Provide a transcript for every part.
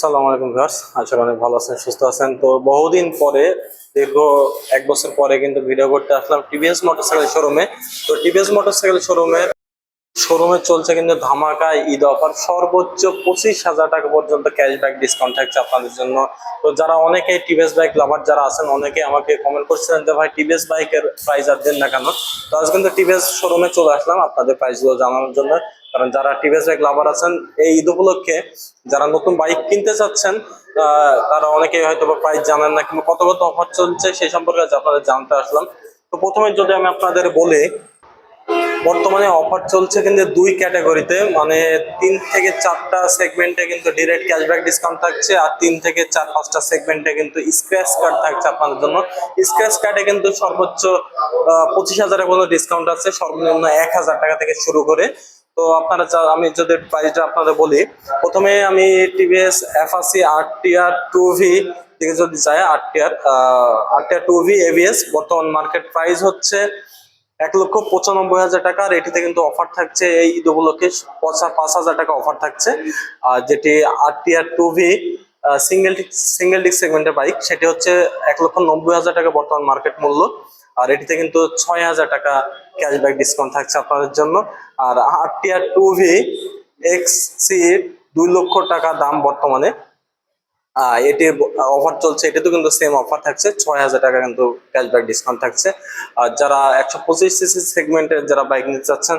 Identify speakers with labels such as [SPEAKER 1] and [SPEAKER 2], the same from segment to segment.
[SPEAKER 1] আসসালামু আলাইকুম ভিউয়ার্স, আশা করি ভালো আছেন, সুস্থ আছেন। তো বহুদিন পরে, দীর্ঘ এক বছর পরে কিন্তু ভিডিও করতে আসলাম টিভিএস মোটরসাইকেল শোরুমে তো টিভিএস মোটরসাইকেল শোরুমে শোরুমে চলছে কিন্তু ধামাকা ঈদ অফার, সর্বোচ্চ পঁচিশ হাজার টাকা পর্যন্ত ক্যাশব্যাক ডিসকাউন্ট থাকছে আপনাদের জন্য। তো যারা অনেকে টিভিএস বাইক লাভার যারা আছেন অনেকে আমাকে কমেন্ট করছিলেন যে, ভাই, টিভিএস বাইকের প্রাইস আর দেন না কেন? তো আজ কিন্তু টিভিএস শোরুমে চলে আসলাম আপনাদের প্রাইসগুলো জানানোর জন্য। কারণ যারা টিভিএস বাইক লাভার আছেন, এই ঈদ উপলক্ষে যারা নতুন বাইক কিনতে চাচ্ছেন তারা অনেকেই হয়তো বা প্রাইস জানেন না কিংবা কত কত অফার চলছে সেই সম্পর্কে আপনাদের জানতে আসলাম। তো প্রথমে যদি আমি আপনাদের বলি, বর্তমানে অফার চলছে কিন্তু দুই ক্যাটাগরিতে মানে তিন থেকে চারটা সেগমেন্টে কিন্তু ডিরেক্ট ক্যাশব্যাক ডিসকাউন্ট থাকছে আর তিন থেকে চার পাঁচটা সেগমেন্টে কিন্তু স্ক্র্যাচ কার্ড থাকছে আপনাদের জন্য। স্ক্র্যাচ কার্ডে কিন্তু সর্বোচ্চ পঁচিশ হাজারের মতো ডিসকাউন্ট আছে, সর্বনিম্ন এক হাজার টাকা থেকে শুরু করে তো আপনারা আমি যদি প্রাইসটা আপনাদের বলি, প্রথমে আমি টিভিএস এফআসি আর টিআর টু ভি দিকে যদি যাই R TR two V ABS বর্তমান মার্কেট প্রাইস হচ্ছে এক লক্ষ পঁচানব্বই হাজার টাকা। আর এটিতে কিন্তু অফার থাকছে এই ঈদ উপলক্ষে পঁচা- হাজার টাকা অফার থাকছে। আর যেটি R T two V single single disc সেগমেন্টের বাইক সেটি হচ্ছে এক লক্ষ নব্বই হাজার টাকা বর্তমান মার্কেট মূল্য। আর এটিতে কিন্তু ছয় হাজার টাকা ক্যাশব্যাক ডিসকাউন্ট থাকছে আপনাদের জন্য। আর R T V X C দুই লক্ষ টাকা দাম বর্তমানে। এটি অফার চলছে এটাতে কিন্তু সেম অফার থাকছে, ছয় হাজার টাকা কিন্তু ক্যাশব্যাক ডিসকাউন্ট থাকছে। আর যারা একশো পঁচিশ সিসি সেগমেন্টের যারা বাইক নিতে চাচ্ছেন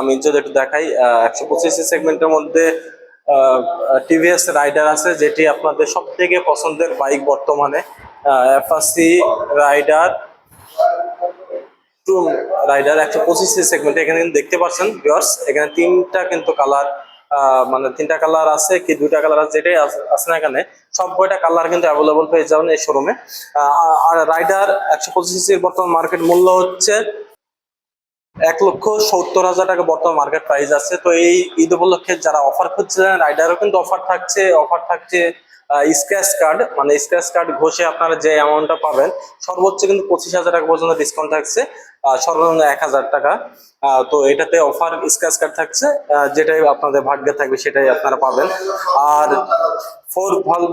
[SPEAKER 1] আমি যদি একটু দেখাই একশো পঁচিশ সেগমেন্টের মধ্যে টিভিএস রাইডার আছে, যেটি আপনাদের সব থেকে পছন্দের বাইক বর্তমানে। এফআসি রাইডার টু রাইডার একশো পঁচিশ সেগমেন্ট এখানে কিন্তু দেখতে পাচ্ছেন ভিউয়ার্স এখানে তিনটা কিন্তু কালার মানে তিনটা কালার আছে কি দুইটা কালার আছে যেটাই আছে- না এখানে, সব কয়টা কালার কিন্তু অ্যাভেলেবল পেয়ে যাবেন এই শোরুমে আর রাইডার একশো পঁচিশ বর্তমান মার্কেট মূল্য হচ্ছে এক লক্ষ সত্তর হাজার টাকা বর্তমান মার্কেট প্রাইস আছে। তো এই ঈদ উপলক্ষে যারা অফার খুঁজছিলেন রাইডারও কিন্তু অফার থাকছে অফার থাকছে স্ক্র্যাচ কার্ড মানে স্ক্র্যাচ কার্ড ঘষে আপনারা যে অ্যামাউন্টটা পাবেন, সর্বোচ্চ কিন্তু পঁচিশ হাজার টাকা পর্যন্ত ডিসকাউন্ট থাকছে সর্বনিম্ন এক হাজার টাকা। তো এটাতে অফার স্ক্র্যাচ কার্ড থাকছে যেটাই আপনাদের ভাগ্যে থাকবে সেটাই আপনারা পাবেন। আর ফোর ভালো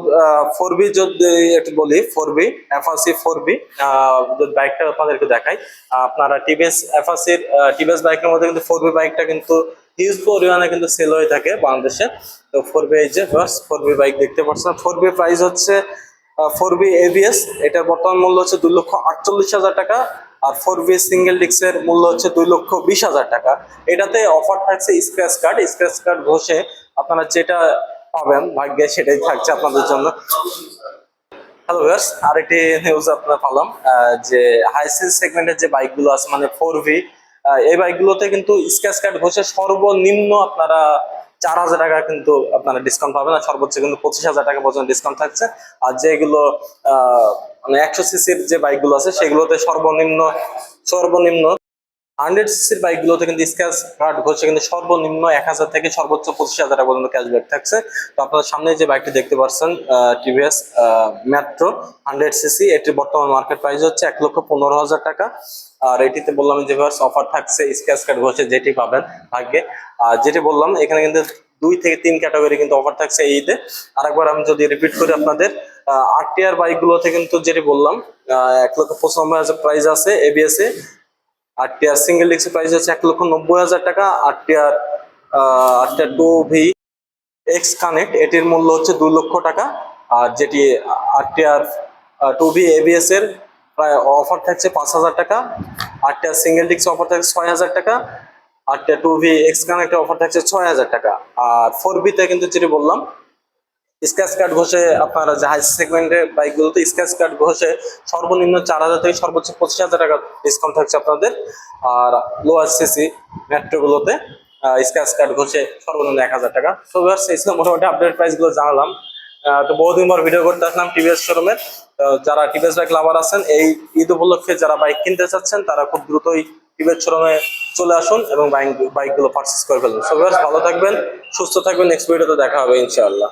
[SPEAKER 1] ফোর বি যদি একটু বলি ফোর বি এফআসি ফোর বি বাইকটা আপনাদেরকে দেখাই, আপনারা টিভিএস এফআসির টিভিএস বাইকের মধ্যে কিন্তু ফোর বি বাইকটা কিন্তু হিউজ পরিমাণে কিন্তু সেল হয়ে থাকে বাংলাদেশে। তো ফোর বি এই যে ফোর বি বাইক দেখতে পাচ্ছেন। ফোর বি প্রাইস হচ্ছে ফোর বি এভিএস এটার বর্তমান মূল্য হচ্ছে দুই লক্ষ আটচল্লিশ হাজার টাকা। আর ফোর বি সিঙ্গেল ডিক্সের মূল্য হচ্ছে দুই লক্ষ বিশ হাজার টাকা। এটাতে অফার থাকছে স্ক্র্যাচ কার্ড স্ক্র্যাচ কার্ড ঘষে আপনারা যেটা পাবেন, ভাগ্যে সেটাই থাকছে আপনাদের জন্য। হ্যালো ভিউয়ার্স আরেকটি নিউজ আপনার পালাম যে হাইসিস সেগমেন্টের যে বাইকগুলো আছে মানে ফোর ভি এই বাইকগুলোতে কিন্তু স্ক্র্যাচ কার্ড ঘষে সর্বনিম্ন আপনারা চার হাজার টাকা কিন্তু আপনারা ডিসকাউন্ট পাবেন আর সর্বোচ্চ কিন্তু পঁচিশ হাজার টাকা পর্যন্ত ডিসকাউন্ট থাকছে। আর যেগুলো মানে একশো সিসির যে বাইকগুলো আছে, সেগুলোতে সর্বনিম্ন সর্বনিম্ন হান্ড্রেড সিসির বাইকগুলোতে কিন্তু স্ক্র্যাচ কার্ড ঘষে কিন্তু সর্বনিম্ন এক হাজার থেকে সর্বোচ্চ পঁচিশ হাজার টাকা পর্যন্ত ক্যাশব্যাক থাকছে। তো আপনার সামনে যে বাইকটি দেখতে পাচ্ছেন টিভিএস মেট্রো হান্ড্রেড সিসি এটির বর্তমান মার্কেট প্রাইস হচ্ছে এক লক্ষ পনেরো হাজার টাকা। আর এটিতে বললাম যে ভার্স অফার থাকছে স্ক্র্যাচ কার্ড ঘষে যেটি পাবেন, ভাগ্যে। আর যেটি বললাম, এখানে কিন্তু দুই থেকে তিন ক্যাটাগরি কিন্তু অফার থাকছে এই ঈদে। আরেকবার আমি যদি রিপিট করি আপনাদের আরটিআর বাইকগুলোতে কিন্তু যেটি বললাম এক লক্ষ পঁচানব্বই হাজার প্রাইস আছে এবিএস এ। আর টিআর সিঙ্গেল ডিস্কের প্রাইস আছে এক লক্ষ নব্বই হাজার টাকা। আর টিআর আর টু ভি এক্স কানেক্ট এটির মূল্য হচ্ছে দুই লক্ষ টাকা। আর যেটি R TR two V ABS এর প্রায় অফার থাকছে পাঁচ হাজার টাকা। আটটা সিঙ্গেল ডিস্ক অফার থাকছে ছয় হাজার টাকা। আটটা টু ভি এক্স কানেক্টের অফার থাকছে ছয় হাজার টাকা। আর ফোর বিতে কিন্তু যেটি বললাম স্ক্র্যাচ কার্ড ঘষে আপনারা হাই সেগমেন্টের বাইকগুলোতে স্ক্র্যাচ কার্ড ঘষে সর্বনিম্ন চার হাজার থেকে সর্বোচ্চ পঁচিশ হাজার টাকা ডিসকাউন্ট থাকছে আপনাদের। আর লোয়ার সিসি মেট্রোগুলোতে স্ক্র্যাচ কার্ড ঘষে সর্বনিম্ন এক হাজার টাকা। সো এই ছিল মোটামুটি আপডেট প্রাইসগুলো জানালাম। তো বহুদিন পর ভিডিও করতে আসলাম টিভিএস শোরুমের যারা টিভিএস বাইক লাভার আছেন, এই ঈদ উপলক্ষে যারা বাইক কিনতে চাচ্ছেন, তারা খুব দ্রুতই টিভিএস শোরুমে চলে আসুন এবং বাইক বাইকগুলো পারচেস করে ফেলুন। সবাই ভালো থাকবেন, সুস্থ থাকবেন। নেক্সট ভিডিওতে দেখা হবে, ইনশাআল্লাহ।